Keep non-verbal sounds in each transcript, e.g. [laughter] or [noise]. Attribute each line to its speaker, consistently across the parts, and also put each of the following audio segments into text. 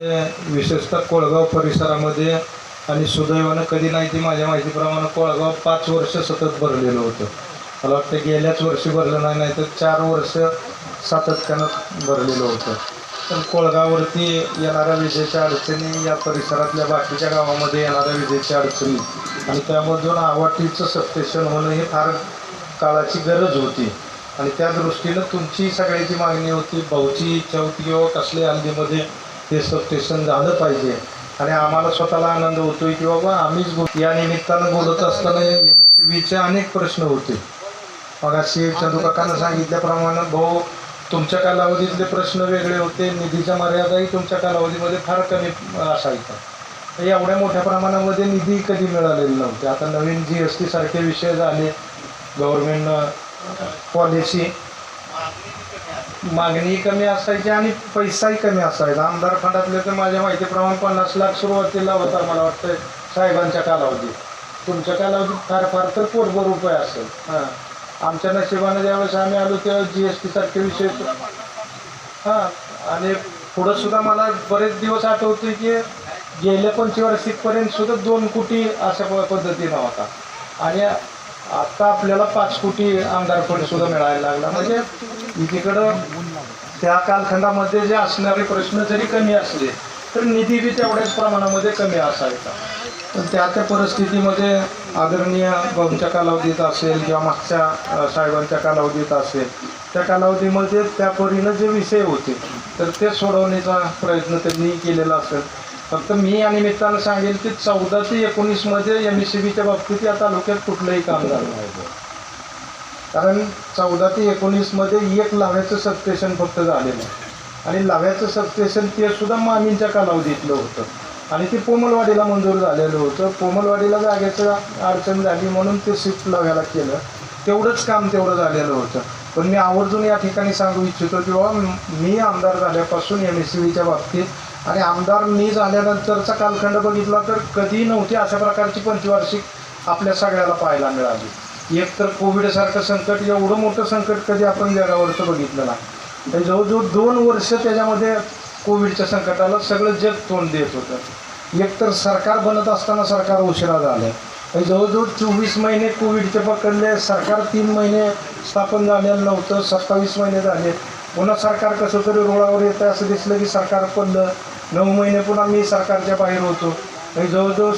Speaker 1: विशेषतः कोळगाव परिसरामध्ये आणि सुदैवानं कधी नाही ती माझ्या माहितीप्रमाणे कोळगाव पाच वर्ष सतत भरलेलं होतं. मला वाटतं गेल्याच वर्षी भरलं नाही नाही तर चार वर्ष सातत्यानं भरलेलं होतं. पण कोळगाववरती येणाऱ्या विजेच्या अडचणी या परिसरातल्या बाकीच्या गावामध्ये येणाऱ्या विजेच्या अडचणी आणि त्यामधून आवाटीचं सबस्टेशन होणं ही फार काळाची गरज होती. आणि त्या दृष्टीनं तुमची सगळ्याची मागणी होती भाऊची इच्छा होती किंवा कसल्या हल्लीमध्ये हे सबस्टेशन झालं पाहिजे. आणि आम्हाला स्वतःला आनंद होतोय की बाबा आम्हीच बोल या निमित्तानं बोलत असताना एम अनेक प्रश्न होते. मग अशी चंदूकाकांना सांगितल्याप्रमाणे भाऊ तुमच्या कालावधीतले प्रश्न वेगळे होते निधीच्या मर्यादाही तुमच्या कालावधीमध्ये फार कमी असायचा तर एवढ्या मोठ्या प्रमाणामध्ये निधी कधी मिळालेली नव्हते. आता नवीन जी एस टी सारखे विषय झाले. गव्हर्मेंटनं पॉलिसी मागणी कमी असायची आणि पैसाही कमी असायचा. आमदार फंडातले तर माझ्या माहितीप्रमाणे पन्नास लाख सुरुवातीला होता मला वाटतं साहेबांच्या कालावधीत. तुमच्या कालावधीत फार फार तर पोटभर रुपये असेल. हां. आमच्या नशिबानं ज्यावेळेस आम्ही आलो तेव्हा जी एस टी सारखे विषय हां. आणि पुढं सुद्धा मला बरेच दिवस आठवते की गेल्या पंचवार्षिकपर्यंत सुद्धा दोन कोटी अशा प- पद्धतीनं होता. आणि आता आपल्याला पाच कोटी आमदार फंड सुद्धा मिळायला लागला. म्हणजे एकीकडं त्या कालखंडामध्ये जे असणारे प्रश्न जरी कमी असले तर निधी बी तेवढ्याच प्रमाणामध्ये कमी असायचा. पण त्या त्या परिस्थितीमध्ये आदरणीय भाऊंच्या कालावधीत असेल किंवा मागच्या साहेबांच्या कालावधीत असेल त्या कालावधीमध्ये त्या परीनं जे विषय होते तर ते सोडवण्याचा प्रयत्न त्यांनी केलेला असेल. फक्त मी या निमित्तानं सांगेल की चौदा ते एकोणीसमध्ये एम एस सी बीच्या बाबतीत या तालुक्यात कुठलंही काम झालं नाही. कारण चौदा ते एकोणीसमध्ये एक लाव्याचं सबस्टेशन फक्त झालेलं आहे. आणि लाव्याचं सबस्टेशन ते सुद्धा मामींच्या कालावधीतलं होतं. आणि ते पोमलवाडीला मंजूर झालेलं होतं. पोमलवाडीला जागेचं अडचण झाली म्हणून ते शिफ्ट लाव्याला केलं. तेवढंच काम तेवढं झालेलं होतं. पण मी आवर्जून या ठिकाणी सांगू इच्छितो की बाबा मी आमदार झाल्यापासून एम एस सी बीच्या बाबतीत आणि आमदार मी झाल्यानंतरचा कालखंड बघितला तर कधी नव्हती अशा प्रकारची पंचवार्षिक आपल्या सगळ्याला पाहायला मिळाली. एक तर कोविडसारखं संकट एवढं मोठं संकट कधी आपण जगावरचं बघितलं नाही. तर जवळजवळ दोन वर्ष त्याच्यामध्ये कोविडच्या संकटाला सगळं जग तोंड देत होतं. एक तर सरकार बनत असताना सरकार उशिरा झालं. आणि जवळजवळ चोवीस महिने कोविडचे पकडले सरकार तीन महिने स्थापन झालेलं नव्हतं सत्तावीस महिने झाले. पुन्हा सरकार कसं तरी रुळावर येतं असं दिसलं की सरकार पडलं. नऊ महिने पुन्हा मी सरकारच्या बाहेर होतो. आणि जवळजवळ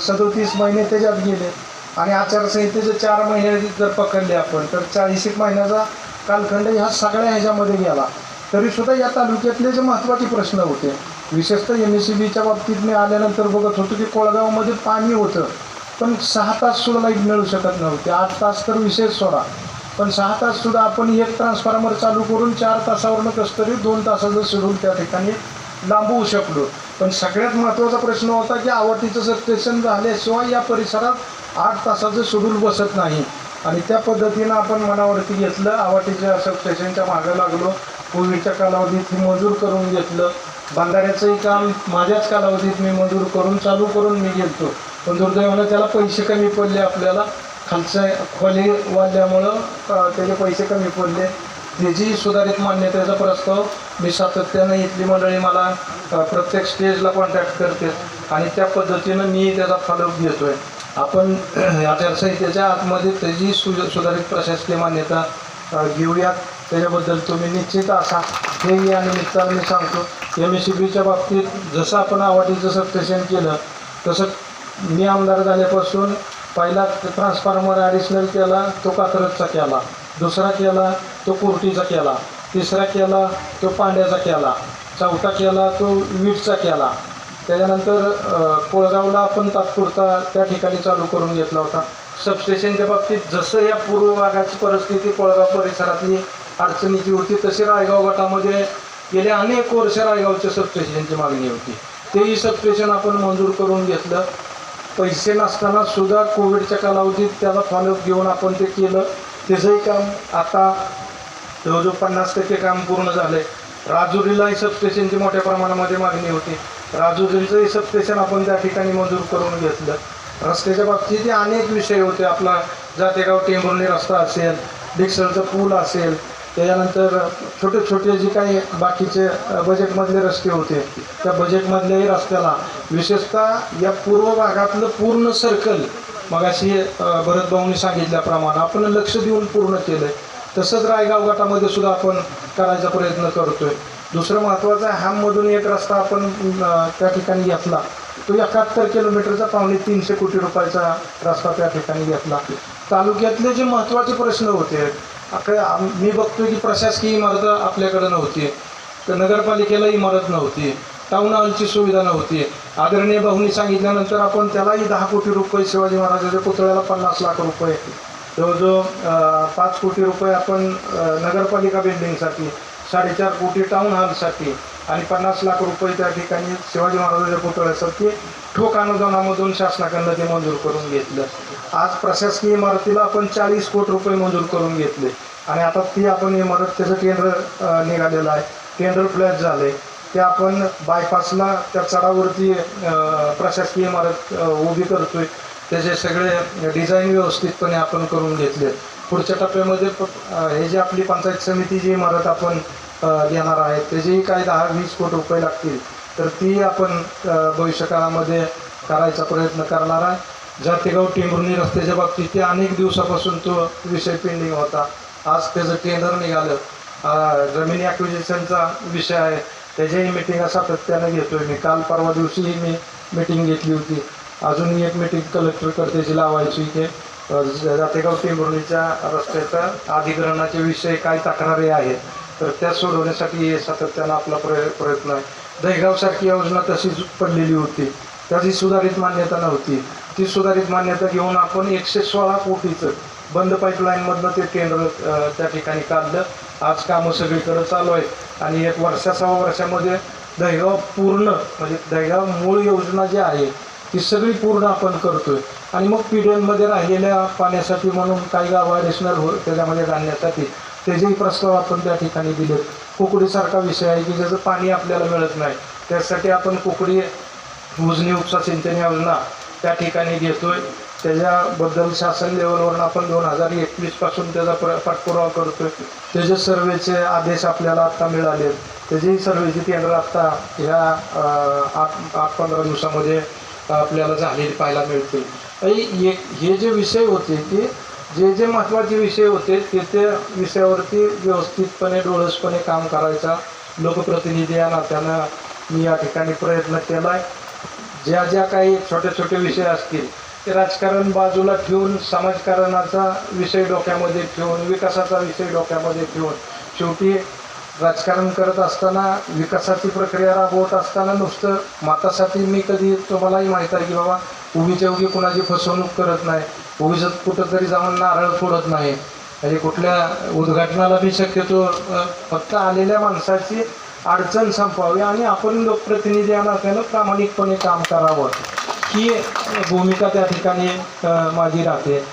Speaker 1: सदोतीस महिने त्याच्यात गेले. आणि आचारसंहितेचे चार महिने जर पकडले आपण तर चाळीस एक महिन्याचा कालखंड ह्या सगळ्या ह्याच्यामध्ये गेला. तरीसुद्धा या तालुक्यातले जे महत्त्वाचे प्रश्न होते विशेषतः एम एस सी बीच्या बाबतीत मी आल्यानंतर बघत होतो की कोळगावमध्ये पाणी होतं पण सहा तास सुद्धा लाइट मिळू शकत नव्हते. आठ तास तर विशेष सोडा. पण सहा तास सुद्धा आपण एक ट्रान्सफॉर्मर चालू करून चार तासावरनं कसं तरी दोन तासाचं शेड्यूल त्या ठिकाणी लांबवू शकलो. पण सगळ्यात महत्त्वाचा प्रश्न होता की आवाटीचं सबस्टेशन झाल्याशिवाय या परिसरात आठ तासाचं शेड्यूल बसत नाही. आणि त्या पद्धतीनं आपण मनावरती घेतलं आवाटीच्या सबस्टेशनच्या मागं लागलो कोविडच्या कालावधीत हे मंजूर करून घेतलं. बांधाऱ्याचंही काम माझ्याच कालावधीत मी मंजूर करून चालू करून मी घेतो. पण दुर्दैवानं त्याला पैसे कमी पडले आपल्याला. खालचं खोली वाढल्यामुळं त्याचे पैसे कमी पडले. त्याची सुधारित मान्यतेचा प्रस्ताव मी सातत्यानं इथली मंडळी मला प्रत्येक स्टेजला कॉन्टॅक्ट करते आणि त्या पद्धतीनं मी त्याचा फॉलोअप घेतोय. आपण [clears throat] आचारसंहितेच्या आतमध्ये त्याची सु सुधारित प्रशासकीय मान्यता घेऊयात. त्याच्याबद्दल तुम्ही निश्चित असा हे या निमित्तानं मी सांगतो. एम एस सी बीच्या बाबतीत जसं आपण आवाटीचं सबस्टेशन केलं तसं मी आमदार झाल्यापासून पहिला ट्रान्सफॉर्मर ॲडिशनल केला तो कात्रजचा केला. दुसरा केला तो कुर्टीचा केला. तिसरा केला तो पांड्याचा केला. चौथा केला तो वीटचा केला. त्याच्यानंतर कोळगावला आपण तात्पुरता त्या ठिकाणी चालू करून घेतला होता. सबस्टेशनच्या बाबतीत जसं या पूर्व भागाची परिस्थिती कोळगाव परिसरातली अडचणीची होती तशी रायगाव गटामध्ये गेले अनेक वर्ष रायगावच्या सबस्टेशनची मागणी होती. तेही सबस्टेशन आपण मंजूर करून घेतलं. पैसे नसताना सुद्धा कोविडच्या कालावधीत त्याला फॉलोअप घेऊन आपण ते केलं. त्याचंही काम आता जवळजवळ पन्नास टक्के काम पूर्ण झालंय. राजुरीलाही सबस्टेशनची मोठ्या प्रमाणामध्ये मागणी होती. राजुरीचंही सबस्टेशन आपण त्या ठिकाणी मंजूर करून घेतलं. रस्त्याच्या बाबतीत अनेक विषय होते. आपला जातेगाव टेंभुर्णी रस्ता असेल डिक्सलचं पूल असेल त्याच्यानंतर छोटे छोटे जे काही बाकीचे बजेटमधले रस्ते होते त्या बजेटमधल्याही रस्त्याला विशेषतः या पूर्व भागातलं पूर्ण सर्कल मगाशी अशी भरतभाऊंनी सांगितल्याप्रमाणे आपण लक्ष देऊन पूर्ण केलं तसंच रायगाव गटामध्ये सुद्धा आपण करायचा प्रयत्न करतोय. दुसरं महत्त्वाचं आहे हॅममधून एक रस्ता आपण त्या ठिकाणी घेतला. तो एकाहत्तर किलोमीटरचा पावणे तीनशे कोटी रुपयाचा रस्ता त्या ठिकाणी घेतला. तालुक्यातले जे महत्त्वाचे प्रश्न होते मी बघतोय की प्रशासकीय इमारत आपल्याकडे नव्हती. तर नगरपालिकेला इमारत नव्हती. टाऊन हॉलची सुविधा नव्हती. आदरणीय भाऊनी सांगितल्यानंतर आपण त्यालाही दहा कोटी रुपये शिवाजी महाराजाच्या पुतळ्याला पन्नास लाख रुपये जवळजवळ पाच कोटी रुपये आपण नगरपालिका बिल्डिंगसाठी साडेचार कोटी टाऊन हॉलसाठी आणि पन्नास लाख रुपये त्या ठिकाणी शिवाजी महाराजांच्या पुतळ्यासाठी ठोक अनुदानामधून शासनाकडनं ते मंजूर करून घेतलं. आज प्रशासकीय इमारतीला आपण चाळीस कोटी रुपये मंजूर करून घेतले. आणि आता ती आपण इमारत त्याचं टेंडर निघालेलं आहे. टेंडर फ्लॅट झाले ते आपण बायपासला त्या चढावरती प्रशासकीय इमारत उभी करतोय. त्याचे सगळे डिझाईन व्यवस्थितपणे आपण करून घेतले पुढच्या टप्प्यामध्ये प- हे जे आपली पंचायत समितीची इमारत आपण देणार घेणार आहे त्याचेही काही दहा वीस कोटी रुपये लागतील तर ती आपण भविष्यकाळामध्ये करायचा प्रयत्न करणार आहे. जातेगाव टेंभुर्णी रस्त्याच्या बाबतीत ते अनेक दिवसापासून तो विषय पेंडिंग होता. आज त्याचं टेंडर निघालं. जमिनी ॲक्विजिशनचा विषय आहे. त्याच्याही मिटिंगा सातत्यानं घेतोय मी. काल परवा दिवशीही मी मिटिंग घेतली होती. अजूनही एक मिटिंग कलेक्टर करतेची लावायची ते जातेगाव टेंभुर्णीच्या रस्त्याचा अधिग्रहणाचे विषय काय तक्रारी आहेत तर त्या सोडवण्यासाठी सातत्यानं आपला प्रय प्रयत्न आहे. दहीगावसारखी योजना तशीच पडलेली होती. त्याची सुधारित मान्यता नव्हती. ती सुधारित मान्यता घेऊन आपण एकशे सोळा कोटीचं बंद पाईपलाईनमधनं ते टेंडर त्या ठिकाणी काढलं. आज कामं सगळीकडं चालू आहेत. आणि एक वर्षा सव्वा वर्षामध्ये दहीगाव पूर्ण म्हणजे दहीगाव मूळ योजना जी आहे ती सगळी पूर्ण आपण करतो आहे आणि मग पी डी एनमध्ये राहिलेल्या पाण्यासाठी म्हणून काही गाव ॲडिशनल हो त्याच्यामध्ये घालण्यासाठी त्याचेही प्रस्ताव आपण त्या ठिकाणी दिले कुकडीसारखा विषय आहे की ज्याचं पाणी आपल्याला मिळत नाही त्यासाठी आपण कुकडी उजनी उपसा सिंचन योजना त्या ठिकाणी घेतो आहे त्याच्याबद्दल शासन लेवलवरून आपण दोन हजार एकवीसपासून त्याचा प्र पाठपुरावा करतोय. त्याचे सर्वेचे आदेश आपल्याला आत्ता मिळाले त्याचेही सर्वेची केंद्र आत्ता ह्या आठ आठ पंधरा दिवसामध्ये आपल्याला झालेली पाहायला मिळते आणि हे हे जे विषय होते की जे जे महत्त्वाचे विषय होते ते त्या विषयावरती व्यवस्थितपणे डोळसपणे काम करायचा लोकप्रतिनिधी या नात्यानं मी या ठिकाणी प्रयत्न केला आहे ज्या ज्या काही छोटे छोटे विषय असतील राजकारण बाजूला ठेवून समाजकारणाचा विषय डोक्यामध्ये ठेवून विकासाचा विषय डोक्यामध्ये ठेवून शेवटी राजकारण करत असताना विकासाची प्रक्रिया राबवत असताना नुसतं मातासाठी मी कधी तुम्हालाही माहीत आहे की बाबा उगीच्या उगी कुणाची फसवणूक करत नाही. उगीच कुठंतरी जाऊन नारळ फोडत नाही. म्हणजे कुठल्या उद्घाटनाला बी शक्यतो फक्त आलेल्या माणसाची अडचण संपवावी आणि आपण लोकप्रतिनिधी या नात्यानं प्रामाणिकपणे काम करावं. ही भूमिका त्या ठिकाणी माझी राहते.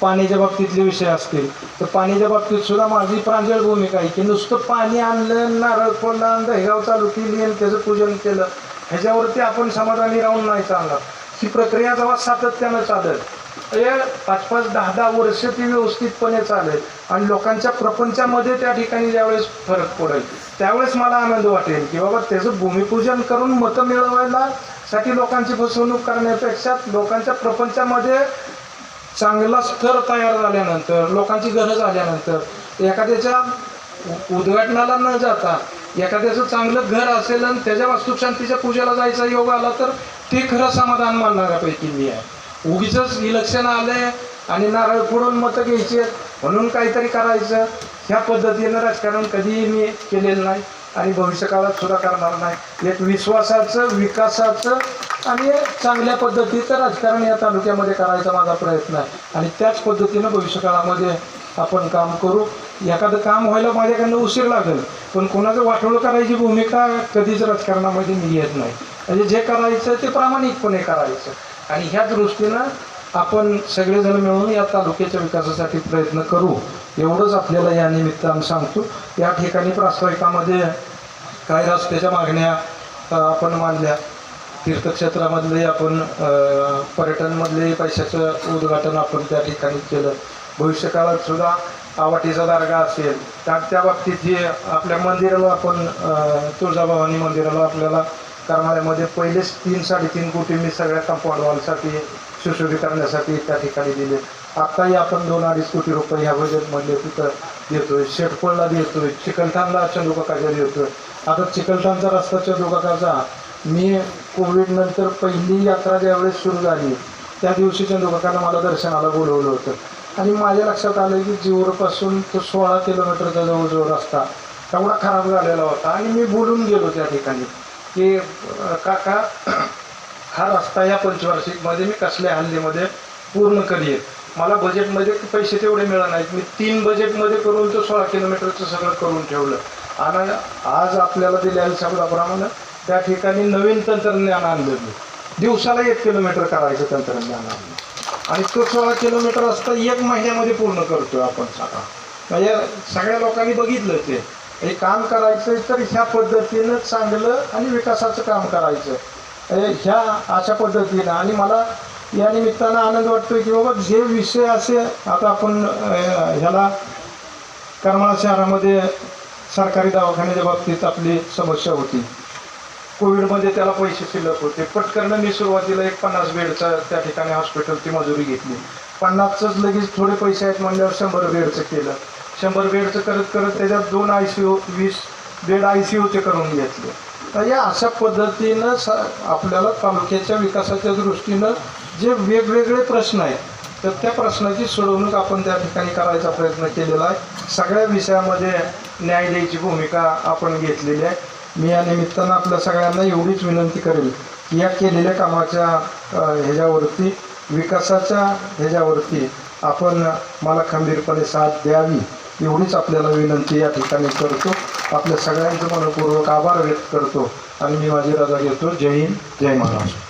Speaker 1: पाण्याच्या बाबतीतले विषय असतील तर पाण्याच्या बाबतीत सुद्धा माझी प्रांजळ भूमिका आहे की नुसतं पाणी आणलं नारळ फोडलं दहेगाव चालू केली आणि त्याचं पूजन केलं. ह्याच्यावरती आपण समाधानी राहून नाही चालणार. ही प्रक्रिया जेव्हा सातत्यानं चालत हे पाच पाच दहा दहा वर्ष ती व्यवस्थितपणे चालेल. आणि लोकांच्या प्रपंचामध्ये त्या ठिकाणी ज्यावेळेस फरक पडेल त्यावेळेस मला आनंद वाटेल की बाबा त्याचं भूमिपूजन करून मतं मिळवायला साठी लोकांची फसवणूक करण्यापेक्षा लोकांच्या प्रपंचामध्ये चांगला स्तर तयार झाल्यानंतर लोकांची गरज आल्यानंतर एखाद्याच्या उद्घाटनाला न जाता एखाद्याचं चांगलं घर असेल आणि त्याच्या वास्तुशांतीच्या पूजेला जायचा योग आला तर ते खरं समाधान मानणाऱ्यापैकी मी आहे. उगीच इलेक्शन आले आणि नारळ फोडून मतं घ्यायची म्हणून काहीतरी करायचं ह्या पद्धतीनं राजकारण कधीही मी केलेलं नाही. आणि भविष्यकाळात सुद्धा करणार नाही. एक विश्वासाचं विकासाचं आणि चांगल्या पद्धतीचं राजकारण या तालुक्यामध्ये करायचा माझा प्रयत्न आहे. आणि त्याच पद्धतीनं भविष्यकाळामध्ये आपण काम करू. एखादं काम व्हायला माझ्याकडनं उशीर लागेल पण कोणाचं वाटोळ करायची भूमिका कधीच राजकारणामध्ये मी येत नाही. म्हणजे जे करायचं ते प्रामाणिकपणे करायचं. आणि ह्या दृष्टीनं आपण सगळेजण मिळून या तालुक्याच्या विकासासाठी प्रयत्न करू. एवढंच आपल्याला या निमित्तानं सांगतो. या ठिकाणी प्रास्ताविकामध्ये काही रस्त्याच्या मागण्या आपण मांडल्या. तीर्थक्षेत्रामधले आपण पर्यटनमधले पैशाचं उद्घाटन आपण त्या ठिकाणी केलं. भविष्यकाळात सुद्धा आवाटीचा दर्गा असेल त्यात त्या बाबतीत जे आपल्या मंदिराला आपण तुळजाभवानी मंदिराला आपल्याला करणाऱ्यामध्ये पहिलेच तीन साडेतीन कोटी मी सगळ्या कंपाऊंड वॉलसाठी करण्यासाठी त्या ठिकाणी दिले. आत्ताही आपण दोन अडीच कोटी रुपये ह्या बजेटमध्ये तिथं देतोय. शेटफळला देतोय चिकलठाणला चंदुकाकाच्या देतोय? आता चिकलठाणचा रस्ता चंदुकाकाचा मी कोविड नंतर पहिली यात्रा ज्यावेळेस सुरू झाली त्या दिवशी चंदुकाकानं मला दर्शनाला बोलवलं होतं. आणि माझ्या लक्षात आलं की जीवरपासून तो सोळा किलोमीटरचा जवळजवळ रस्ता तेवढा खराब झालेला होता. आणि मी बोलून गेलो त्या ठिकाणी की काका [clears throat] हा रस्ता या पंचवार्षिकमध्ये मी कसल्या हल्लीमध्ये पूर्ण करीन मला बजेटमध्ये पैसे तेवढे मिळत नाहीत. मी तीन बजेटमध्ये करून तो सोळा किलोमीटरचं सगळं करून ठेवलं. आणि आज आपल्याला दिलेल्या शब्दाप्रमाणे त्या ठिकाणी नवीन तंत्रज्ञान आणलं मी. दिवसाला एक किलोमीटर करायचं तंत्रज्ञान आणलं. आणि तो सोळा किलोमीटर असता एक महिन्यामध्ये पूर्ण करतो आपण सगळा. म्हणजे सगळ्या लोकांनी बघितलं ते. हे काम करायचं तर ह्या पद्धतीनं चांगलं आणि विकासाचं काम करायचं. ह्या अशा पद्धतीनं. आणि मला या निमित्तानं आनंद वाटतो की बाबा जे विषय असे आता आपण ह्याला करमाळा शहरामध्ये सरकारी दवाखान्याच्या बाबतीत आपली समस्या होती. कोविडमध्ये त्याला पैसे शिल्लक होते. पटकन मी सुरुवातीला एक पन्नास बेडचा त्या ठिकाणी हॉस्पिटलची मजुरी घेतली. पन्नासचंच लगेच थोडे पैसे आहेत म्हणल्यावर शंभर बेडचं केलं. शंभर बेडचं करत करत त्याच्यात दोन आय सी यू वीस बेड आय सी यूचे करून घेतले. तर या अशा पद्धतीनं स आपल्याला तालुक्याच्या विकासाच्या दृष्टीनं जे वेगवेगळे प्रश्न आहेत तर त्या प्रश्नाची सोडवणूक आपण त्या ठिकाणी करायचा प्रयत्न केलेला आहे. सगळ्या विषयामध्ये न्यायालयाची भूमिका आपण घेतलेली आहे. मी या निमित्तानं आपल्या सगळ्यांना एवढीच विनंती करेल की या केलेल्या कामाच्या ह्याच्यावरती विकासाच्या ह्याच्यावरती आपण मला खंबीरपणे साथ द्यावी एवढीच आपल्याला विनंती या ठिकाणी करतो. आपल्या सगळ्यांचं मनपूर्वक आभार व्यक्त करतो आणि मी माझी रजा घेतो. जय हिंद जय महाराष्ट्र.